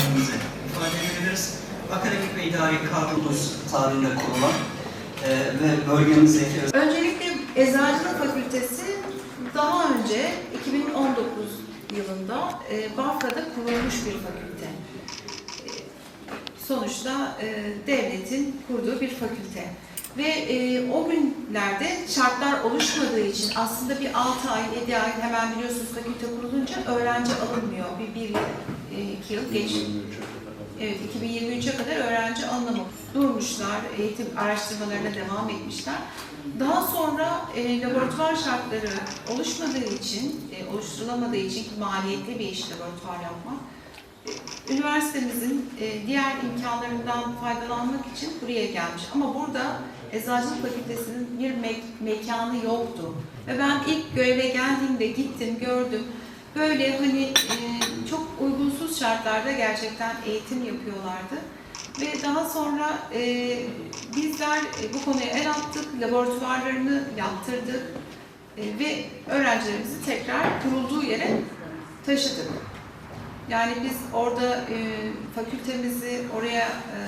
kendimizi ifade edebiliriz. Akademik ve idari kadromuz tarihinde kurulan e, ve bölgemizdeki Öncelikle Eczacılık Fakültesi daha önce 2019 yılında e, Bafra'da kurulmuş bir fakülte. E, sonuçta e, devletin kurduğu bir fakülte. Ve e, o günlerde şartlar oluşmadığı için aslında bir 6 ay, 7 ay hemen biliyorsunuz fakülte kurulunca öğrenci alınmıyor. Bir, bir iki yıl geç Evet, 2023'e kadar öğrenci alınamamış. Durmuşlar, eğitim araştırmalarına devam etmişler. Daha sonra e, laboratuvar şartları oluşmadığı için, e, oluşturulamadığı için maliyetli bir iş laboratuvar yapmak, e, üniversitemizin e, diğer imkanlarından faydalanmak için buraya gelmiş. Ama burada Eczacılık Fakültesi'nin bir me- mekanı yoktu. Ve ben ilk göreve geldiğimde gittim, gördüm. Böyle hani e, şartlarda gerçekten eğitim yapıyorlardı. Ve daha sonra e, bizler bu konuya el attık, laboratuvarlarını yaptırdık e, ve öğrencilerimizi tekrar kurulduğu yere taşıdık. Yani biz orada e, fakültemizi oraya e,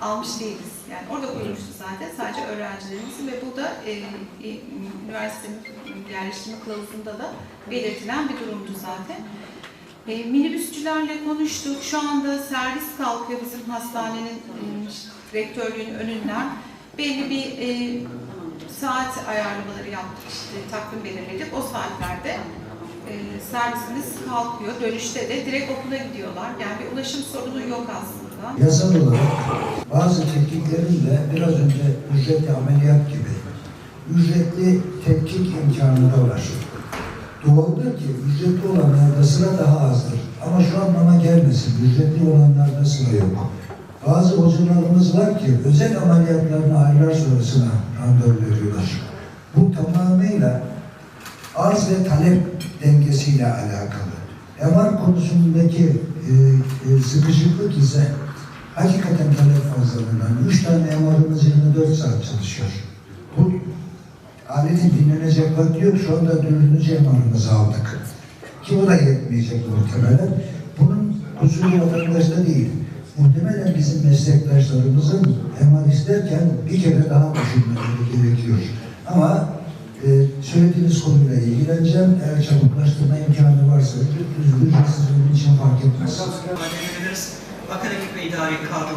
almış değiliz. Yani orada kurulmuştu zaten sadece öğrencilerimiz ve bu da e, e, üniversitenin yerleştirme kılavuzunda da belirtilen bir durumdu zaten. E, minibüsçülerle konuştuk. Şu anda servis kalkıyor bizim hastanenin e, rektörlüğünün önünden. Belli bir e, saat ayarlamaları yaptık, işte takvim belirledik. O saatlerde e, servisimiz kalkıyor. Dönüşte de direkt okula gidiyorlar. Yani bir ulaşım sorunu yok aslında. Yasal olarak bazı tetkiklerin de biraz önce ücretli ameliyat gibi ücretli tetkik imkanı da var. Doğrudur ki ücretli olanlarda sıra daha azdır. Ama şu anlama gelmesin, ücretli olanlarda sıra yok. Bazı hocalarımız var ki özel ameliyatlarını aylar sonrasına randevu veriyorlar. Bu tamamıyla arz ve talep dengesiyle alakalı. MR konusundaki e, e, sıkışıklık ise hakikaten talep fazlalığından. Üç tane MR'ımız 24 saat çalışıyor. Bu aletin dinlenecek vakti yok. Şu anda dördüncü MR'ımızı aldık. Ki o da yetmeyecek muhtemelen. Bunun kusuru vatandaşta değil. Muhtemelen bizim meslektaşlarımızın MR isterken bir kere daha düşünmeleri gerekiyor. Ama e, söylediğiniz konuyla ilgileneceğim. Eğer çabuklaştırma imkanı varsa ücretsiz benim için fark etmez. edebiliriz. Akademik ve idari kadromuz